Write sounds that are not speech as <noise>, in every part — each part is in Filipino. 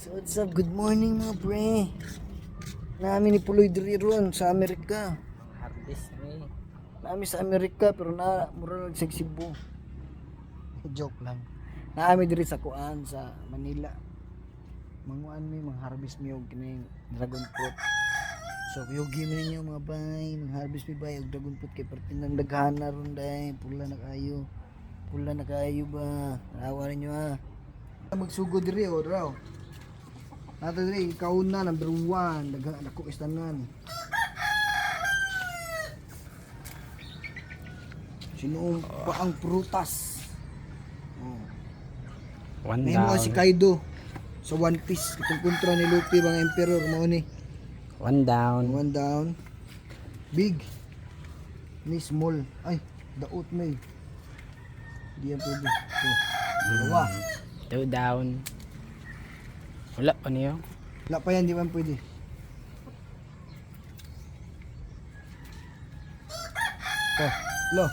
So what's up? Good morning mga pre. Namin ni Puloy diri ron sa Amerika. Harvest ni. Namin sa Amerika pero na mura lang sa Cebu. <laughs> Joke lang. Naami diri sa Kuan sa Manila. Manguan mi mga harvest mi og kining dragon fruit. So yogi mo ninyo mga bay, mga harvest mi bay og dragon fruit kay parte ng daghana ron day, pula na kayo. Pula na kayo ba? Awa ninyo ha. Magsugod diri o raw. Nato diri kauna number 1, daghan dako istanan. Sinuong pa ang prutas. Oh. One mo down. si Kaido sa One Piece kitong kontra ni Luffy mga emperor mao ni. One down. One down. Big. Ni small. Ay, daot may. Di yan pwede. So, dalawa. Two down. Wala pa niyo. Wala pa yan, di man pwede. To, lo.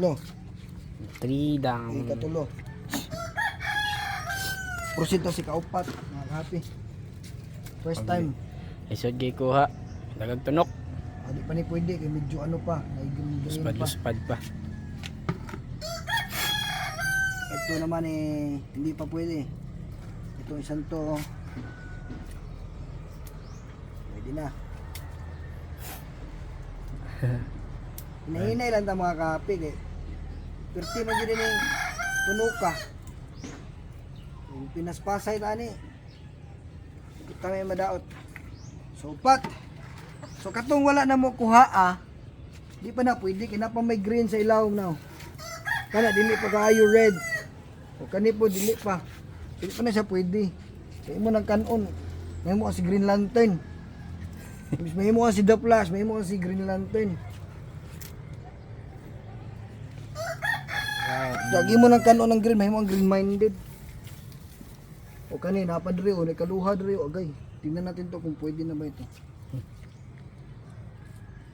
Lo, Three down. Hindi katulo. Proceed to si kaupat. Mga happy. First time. Isod kay kuha. Dagag tunok. Hindi pa ni pwede. Kaya medyo ano pa. Naigreen Luspad pa. luspad pa. Ito naman eh. Hindi pa pwede. Ito isang to. oh. Pwede na. <laughs> Hinahinay lang ta mga kapig eh. Perti man dyan yung tunuka. Yung pinaspasay tani. Kita may madaot. So pat. So katong wala na mo kuha ah. Di pa na pwede kina pa may green sa ilaw now. Kana dili pa kaayo red. O kani po dili pa. Dili pa na siya pwede. Kaya mo ng kanon. May mo kasi green lantern. Mas may mo kasi the flash, may mo kasi green lantern. Lagi mo ng kanon ng green, may mo ang green minded. O kani napadre o nakaluha dre o agay. Tingnan natin to kung pwede na ba ito.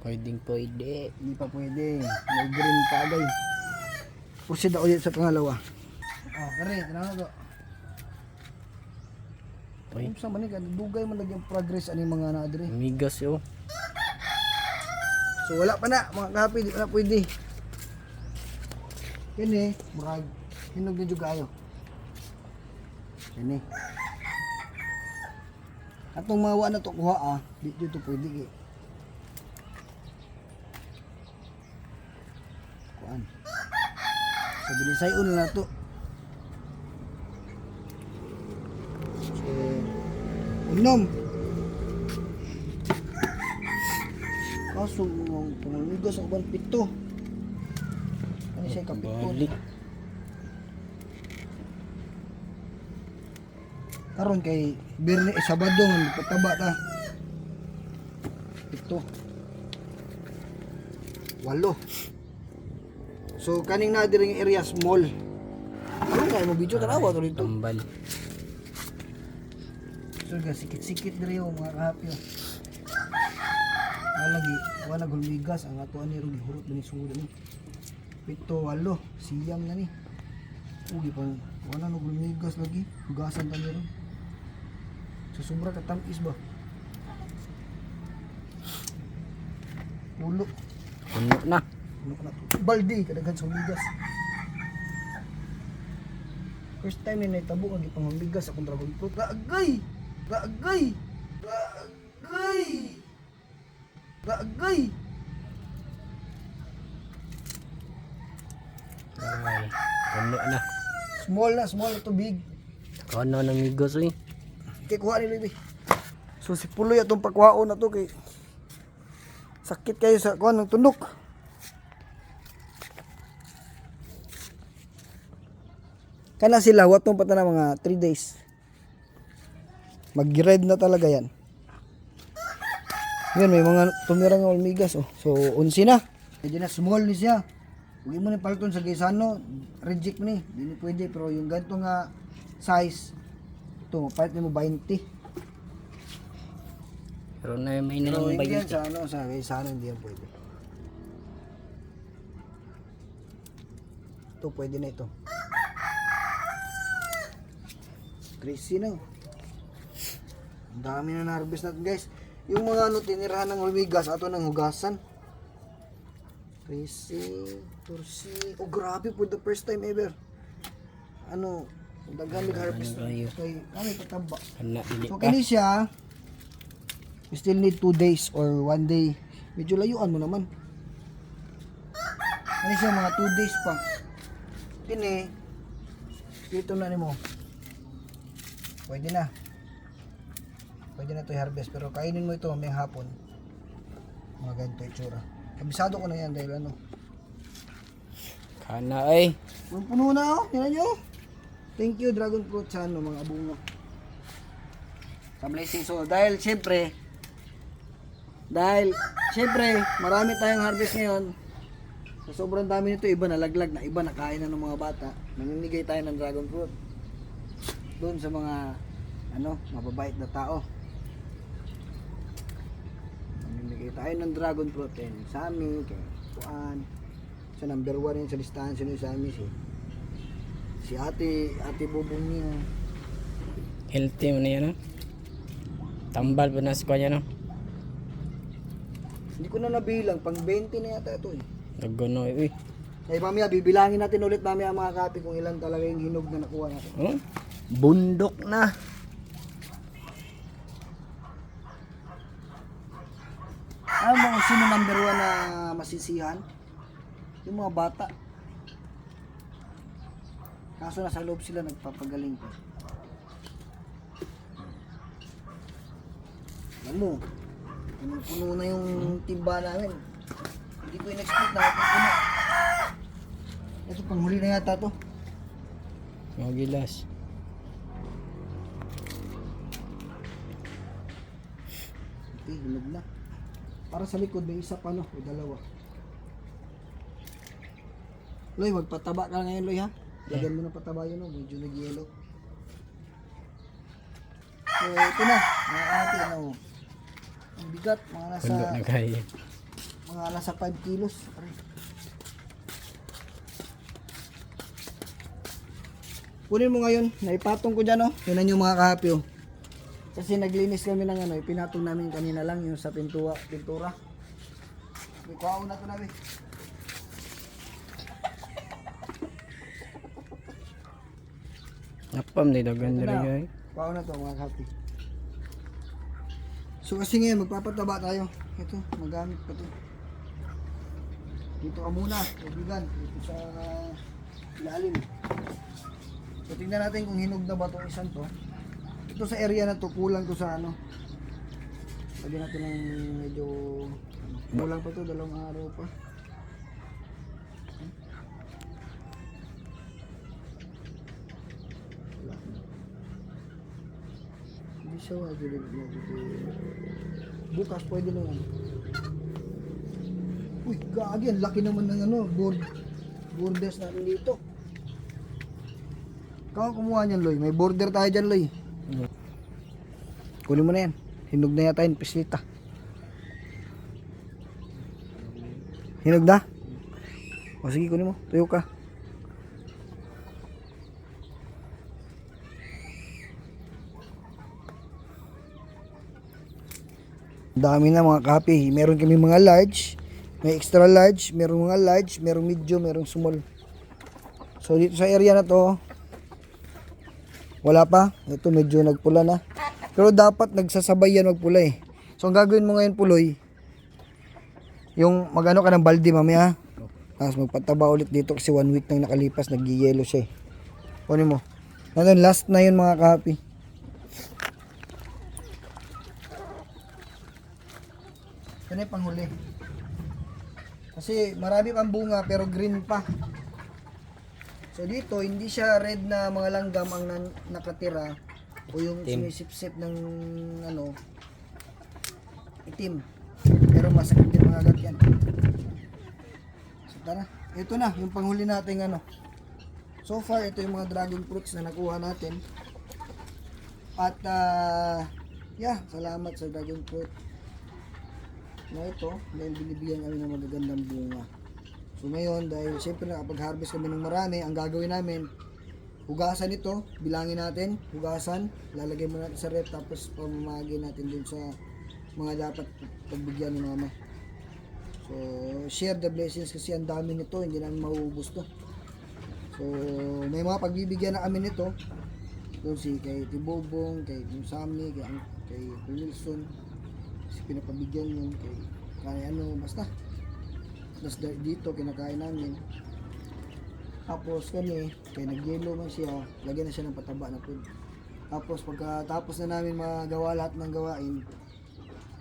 Pwedeng pwede. Hindi pa pwede. May green pa agay. Proceed ako sa pangalawa. Oh, kare, tanaw to. Uy. Kung sa manig, dugay man lagi ang progress ani mga na dre. Migas yo. So wala pa na, mga kapi, di pa na pwede. Kini, murag, hinog na juga ayo. Kini. Atong mga wa na to kuha ah, di dito pwede kay. Kuan. Sa bilisayon na to. Unom. Kaso, ang panguligas ang uban pito. Ano siya kapito? Balik. Karon kay Birne eh, Sabado man pataba ta. Ito. Walo. So kaning na diri area small. Ano kay mo video tanawa to dito. Tambal. So ga sikit-sikit diri yung mga kahapi. oh. Wala lagi, wala gulmigas ang ato ani ro gihurot ni suda ni. Pito walo, siyam na ni. Ugi pa wala no gulmigas lagi. Hugasan ta ni ron. Sa sobra ka tamis ba? Ulo. Puno na. Ka na? Baldi, kadaghan sa bigas. First time na naitabo ang ipang bigas akong dragon fruit. Gaagay! Gaagay! Gaagay! Gaagay! Ay. Puno na. Small na, small na to big. Kono ng migas uy. Kay kuha ni Bibi. So si Puloy atong pagkuhaon na to kay sakit kayo sa kuha ng tundok. Kana sila, wat nung pata na mga 3 days. Mag-red na talaga yan. Yan, may mga tumira nga olmigas. Oh. So, unsi na. Medyo na small ni siya. Huwag mo ni palton sa Gaisano, reject mo ni. Hindi ni pwede, pero yung ganito nga size, ito, palit mo 20. Pero na may Pero nilang hindi yan bayad. sa ano, sa Gaisano, hindi yan pwede. Ito, pwede na ito. Crazy na. Ang dami na na-harvest natin guys. Yung mga ano, tinirahan ng hormigas, ato ng hugasan. Crazy, tursi. Oh, grabe for the first time ever. Ano, daghan nag-harvest na. Kayo? Kay, kami dili So, pa. kini siya, we still need 2 days or 1 day. Medyo layuan mo naman. Kani siya, mga 2 days pa. Kini, dito na ni mo. Pwede na. Pwede na ito i-harvest. Pero kainin mo ito may hapon. Mga ganito itsura. Kabisado ko na yan dahil ano. Kana ay. Puno puno na oh. Tingnan nyo. Thank you Dragon Fruit sa ano, mga bunga. Sa blessing. So dahil syempre, dahil syempre marami tayong harvest ngayon. So, sobrang dami nito, iba nalaglag na, iba nakain na ng mga bata. Namimigay tayo ng dragon fruit. Doon sa mga ano, mababait na tao. Tayo ng dragon fruit kay Sami, kay Kuan. Sa number 1 yun sa listahan sino yung Sami si si Ate Ate Bubong niya. Healthy mo na yan, no? Tambal pa na sa kanya, no? Hindi ko na nabilang, pang 20 na yata ito eh. Nagano, uy. Ay mamaya bibilangin natin ulit mamaya mga kapi kung ilan talaga yung hinog na nakuha natin. Oh? Bundok na. Alam mo kung sino number one na masisihan? Yung mga bata. Kaso nasa loob sila nagpapagaling pa. Alam mo, puno na yung timba namin. Hindi ko in-expect na puno. Ito panghuli na yata to. Mga gilas. Okay, hinog na. Para sa likod may isa pa no, o dalawa. Loy, magpataba ka ngayon, Loy ha. Lagyan mo ng pataba yun, no? medyo nag-yellow. So, ito na, mga ate, ano, ang bigat, mga nasa, Pundo na mga nasa 5 kilos. Aray. Kunin mo ngayon, naipatong ko dyan, oh. Yun yung mga kahapi, oh. Kasi naglinis kami ng ano, pinatong namin kanina lang yung sa pintura, pintura. Ikaw na to namin. Napam, di dagan rin, guys. Ikaw na to mga kahapi. So kasi ngayon, magpapataba tayo. Ito, magamit pa to. Dito ka muna, kaibigan. Dito sa ilalim. So tingnan natin kung hinog na ba itong isang to. Ito sa area na to, kulang to sa ano. Lagyan natin ng medyo kulang pa to, dalawang araw pa. Hindi siya na Bukas pwede na yan. Uy, gagi, ang laki naman ng ano, board, borders natin dito. Ang kumuha niyan, Loy. May border tayo dyan, Loy. Kunin mo na yan. Hinog na yata yun, pislita. Hinog na? O sige, kunin mo. Tuyo ka. Dami na mga kape. Meron kami mga large, may extra large, merong mga large, merong medium, merong small. So dito sa area na to, wala pa. Ito medyo nagpula na. Pero dapat nagsasabay yan magpula eh. So ang gagawin mo ngayon puloy, yung magano ka ng balde mamaya. Tapos magpataba ulit dito kasi one week nang nakalipas, nag-yellow siya eh. Kunin mo. Ngayon, last na yun mga kapi. Yan yung panghuli. Kasi marami pang bunga pero green pa. So dito, hindi siya red na mga langgam ang nan- nakatira o yung Itim. sumisipsip ng ano itim. Pero masakit din mga agad yan. So tara, ito na yung panghuli nating ano. So far, ito yung mga dragon fruits na nakuha natin. At ah, yeah, salamat sa dragon fruit na ito dahil binibigyan kami ng magagandang bunga. So ngayon, dahil siyempre nakapag-harvest kami ng marami, ang gagawin namin, hugasan ito, bilangin natin, hugasan, lalagay mo natin sa rep, tapos pamamagi natin dun sa mga dapat pagbigyan ni mama. So, share the blessings kasi ang dami nito, hindi namin mauubos to. So, may mga pagbibigyan na kami nito. Doon si kay Tibobong, kay Sami, kay, kay Wilson. Kasi pinapabigyan yun, kay, kay ano, basta. Tapos dito, kinakain namin. Tapos kami, kay nagyelo man siya, lagyan na siya ng pataba na food. Tapos pagkatapos na namin magawa lahat ng gawain,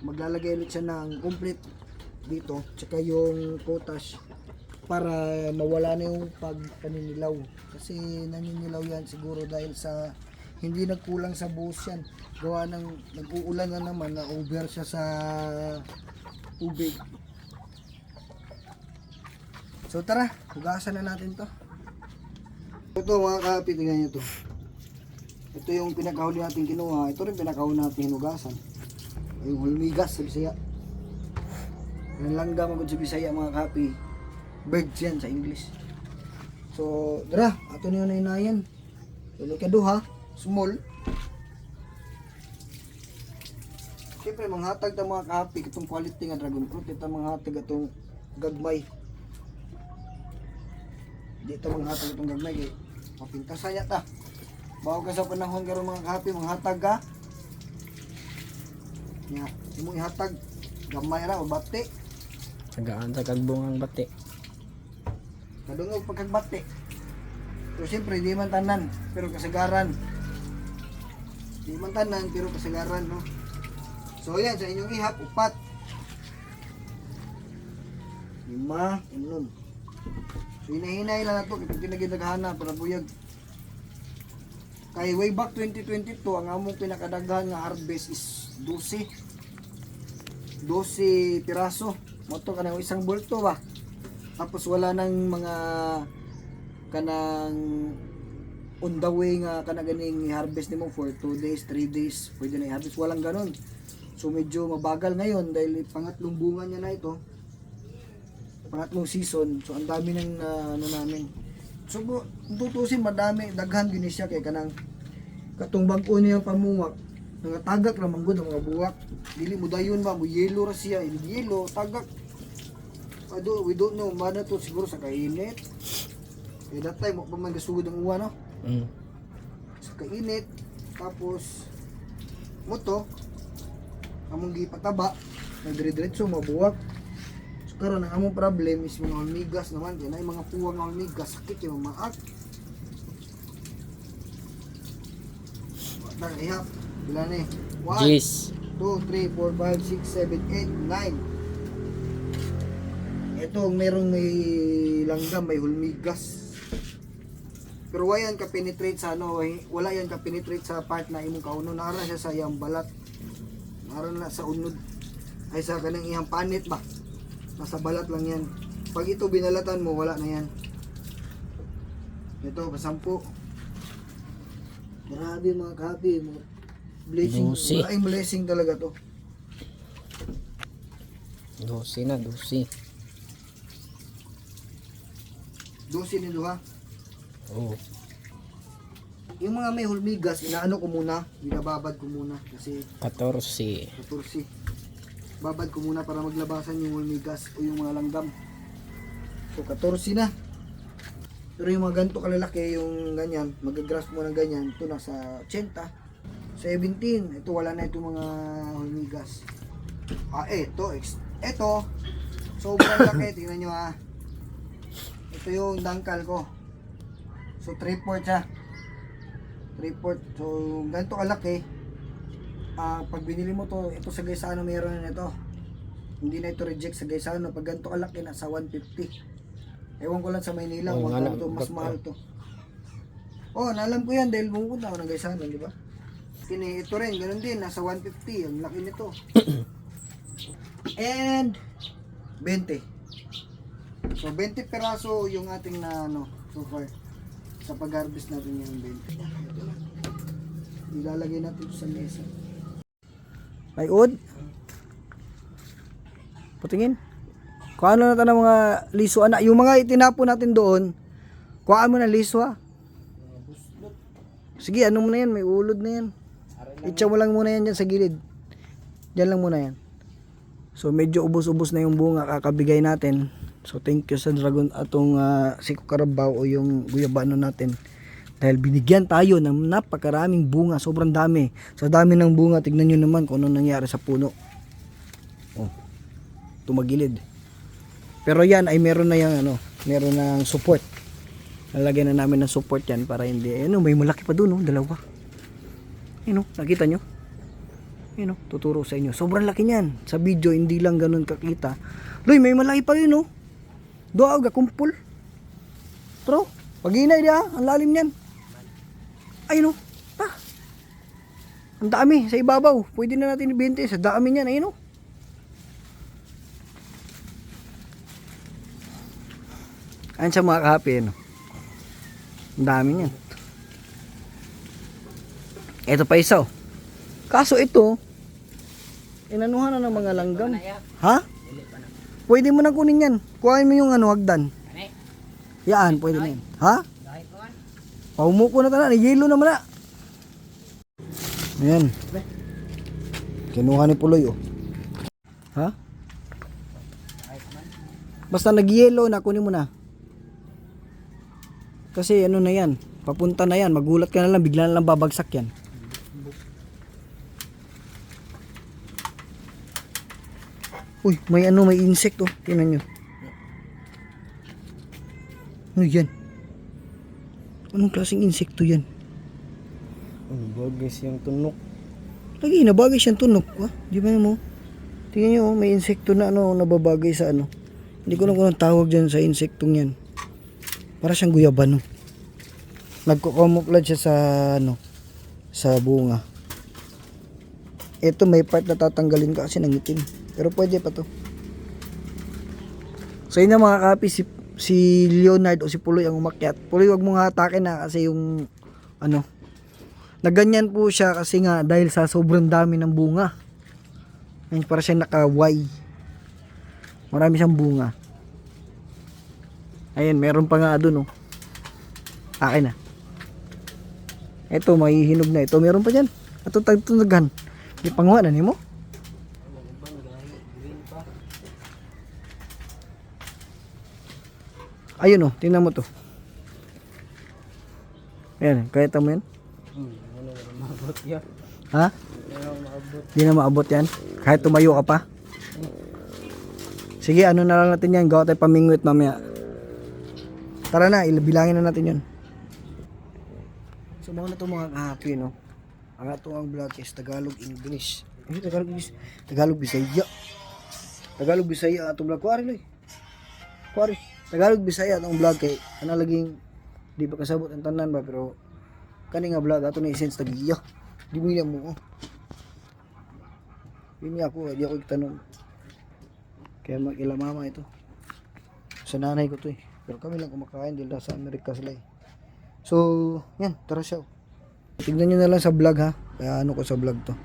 maglalagay ulit siya ng complete dito, tsaka yung potash para mawala na yung pag paninilaw. Kasi naninilaw yan siguro dahil sa hindi nagkulang sa buhos yan. Gawa ng nag-uulan na naman na over siya sa tubig. So tara, hugasan na natin to. Ito mga kapi, tingnan nyo to. Ito yung pinakahuli natin kinuha. Ito rin pinakahuli natin hinugasan. Yung hulmigas sa Bisaya. Yung langgam ang sa Bisaya mga kapi. Birds yan sa English. So, dara, ato niyo na inayan. Tuloy ka duha, small. Siyempre, manghatag ta mga kapi itong quality nga dragon fruit. Ito manghatag itong gagmay. Dito manghatag itong gagmay. Kaya, mapintasan niya ta. Bago ka sa panahon karon mga kapi, manghatag ka. Nya, imo ihatag gamay ra o bati. Tagaan sa kagbungang bati. Kadungog pagkagbati. Pero siyempre, di man tanan, pero kasagaran. Di man tanan, pero kasagaran, no? So, yan, sa inyong ihap, upat. Lima, unom. Hinahinay lang na ito, kapag pinagidaghanan, para buyag. Kay way back 2022, ang among pinakadaghan nga harvest is 12. 12 piraso. Moto ka ng isang bulto ba? Tapos wala nang mga kanang on the way nga kana ganing i-harvest nimo for 2 days, 3 days, pwede na i-harvest. Walang ganon. So medyo mabagal ngayon dahil pangatlong bunga niya na ito. Pangatlong season. So ang dami nang na, ano namin. So kung tutusin madami, daghan din siya kay kanang katong bag-o niya pamuwak. Nga tagak ra manggod ang mga buwak. Dili mo dayon ba, mo yellow ra siya, hindi yellow, tagak. I we don't know, mana to siguro sa kainit. Eh, that time, pa man gasugod ang uwa, no? Mm. Sa kainit, tapos, moto, among gipataba, nagdire-diretso, mabuwak. Karon ang among problem is mga hormigas naman, kaya na yung mga puwang nga hormigas, sakit yung maak. Wala na ihap, wala na eh. One, Jeez. 2, 3, 4, 5, 6, 7, 8, 9. Ito, merong may langgam, may hulmigas. Pero wala yan ka-penetrate sa ano, wala yan ka-penetrate sa part na imong kauno. Nara siya sa iyang balat. Nara na sa unod. Ay sa kanang iyang panit ba? Nasa balat lang yan. Pag ito binalatan mo, wala na yan. Ito, pasampu. Grabe mga kapi. Blessing. Lucy. Wala yung blessing talaga to. Dosi na, dosi. Dosin ni Duha. Oh. Yung mga may hulmigas, inaano ko muna, binababad ko muna kasi 14. 14. Babad ko muna para maglabasan yung hulmigas o yung mga langgam. So 14 na. Pero yung mga ganito kalalaki, yung ganyan, magagrasp mo ng ganyan, ito nasa 80. 17, ito wala na itong mga hulmigas. Ah, eto, eto, sobrang laki, <laughs> tingnan nyo ah. Ito yung dangkal ko. So 3 port siya. 3 port. So ganito kalaki. Ah, pag binili mo to, ito sa Gaisano meron na ito. Hindi na ito reject sa Gaisano. Pag ganito kalaki, nasa 150. Ewan ko lang sa Maynila, Oh, na, to, mas mahal to. Oh, naalam ko yan dahil pumunta ako ng Gaisano, di ba? Kini, ito rin, ganun din, nasa 150. Ang laki nito. <coughs> And 20. So 20 peraso yung ating na ano so far sa pag-harvest natin yung 20. Ito na. Ilalagay natin sa mesa. May ud. Putingin. Kung ano na tayo ng mga liso ana, yung mga itinapo natin doon, kuhaan mo na liso ha. Sige, ano mo na yan, may ulod na yan. Itcha mo lang muna yan dyan sa gilid. Diyan lang muna yan. So medyo ubos-ubos na yung bunga kakabigay natin. So thank you sa dragon atong uh, si Karabaw o yung guyabano natin. Dahil binigyan tayo ng napakaraming bunga, sobrang dami. Sa dami ng bunga, tignan nyo naman kung ano nangyari sa puno. Oh, tumagilid. Pero yan ay meron na yung ano, meron ng support. Lalagyan na namin ng support yan para hindi, ano, may malaki pa doon, oh, dalawa. Oh, nakita nyo? Oh, tuturo sa inyo. Sobrang laki niyan. Sa video, hindi lang ganun kakita. Loy, may malaki pa yun, oh. Doa, ga kumpul. Pero, pag inay dia, ang lalim niyan. Ayun, oh. Ah. Ang dami, sa ibabaw. Pwede na natin ibente. Sa dami niyan, ayun, oh. Ayun sa mga kahapi, ano. Ang dami niyan. Ito pa isa, oh. Kaso ito, inanuhan na ng mga langgam. Ha? Pwede mo na kunin yan. Kuhain mo yung ano, hagdan. Yan, pwede na yan. Ha? Paumuko na tanan, yelo naman na. Ayan. Kinuha ni Puloy, oh. Ha? Basta nag-yellow na, kunin mo na. Kasi ano na yan, papunta na yan, magulat ka na lang, bigla na lang babagsak yan. Uy, may ano, may insect oh. Tingnan nyo. Ano yan? Anong klaseng insekto yan? Ano bagay siyang tunok. Lagi, nabagay siyang tunok. Ha? Di ba mo? Tingnan nyo, oh, may insekto na ano, nababagay sa ano. Hindi ko alam kung anong tawag dyan sa insektong yan. Para siyang guyabano. Nagkukumuplan siya sa ano, sa bunga. Ito may part na tatanggalin ka kasi nangitim. Pero pwede pa to. So yun na mga kapi, si, Leonard o si Puloy ang umakyat. Puloy wag mo nga atake na kasi yung ano, na ganyan po siya kasi nga dahil sa sobrang dami ng bunga. Ayun, para siya naka-Y. Marami siyang bunga. Ayun, meron pa nga doon oh. Akin na. Ito, mahihinog na ito. Meron pa dyan. Ito, tagtunagan. May panguha na ni mo? Ayun oh, tingnan mo to. Ayan, kaya mo yan? Mabot yan. Ha? Ano maabot. Hindi na maabot yan. Kahit tumayo ka pa. Sige, ano na lang natin yan. Gawa tayo pamingwit mamaya. Tara na, ilbilangin na natin yun. So mga na ito mga kahapi, no? Ang ato ang vlog is Tagalog English. Ano Tagalog English? Tagalog Bisaya. Tagalog Bisaya atong vlog. Kuwari, loy. Kuwari. Tagalog Bisaya atong vlog kay ano laging di ba kasabot ang tanan ba pero kani nga vlog ato na essence tagiya. Di mo mo. oh. Hindi ako, di ako itanong. Kaya mag mama ito. Sa nanay ko to eh. Pero kami lang kumakain dahil nasa Amerika sila eh. So, yan, tara siya. oh. Tignan nyo na lang sa vlog ha. Kaya ano ko sa vlog to.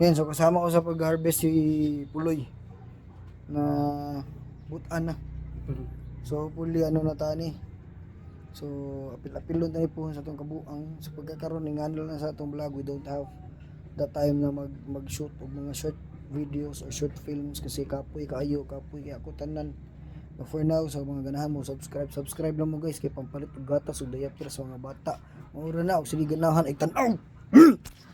Yan, so kasama ko sa pag-harvest si Puloy na butan na. So, puli ano na tani. So, apil-apil na po sa itong kabuang. Sa pagkakaroon, ingano na sa itong vlog, we don't have the time na mag, mag-shoot o mga short videos or short films kasi kapoy kaayo, kapoy kaya ako tanan. But for now, sa mga ganahan mo, subscribe, subscribe lang mo guys kay pampalit og gatas o diaper sa mga bata. Maura na, og sige ganahan, ay tanaw! <clears throat>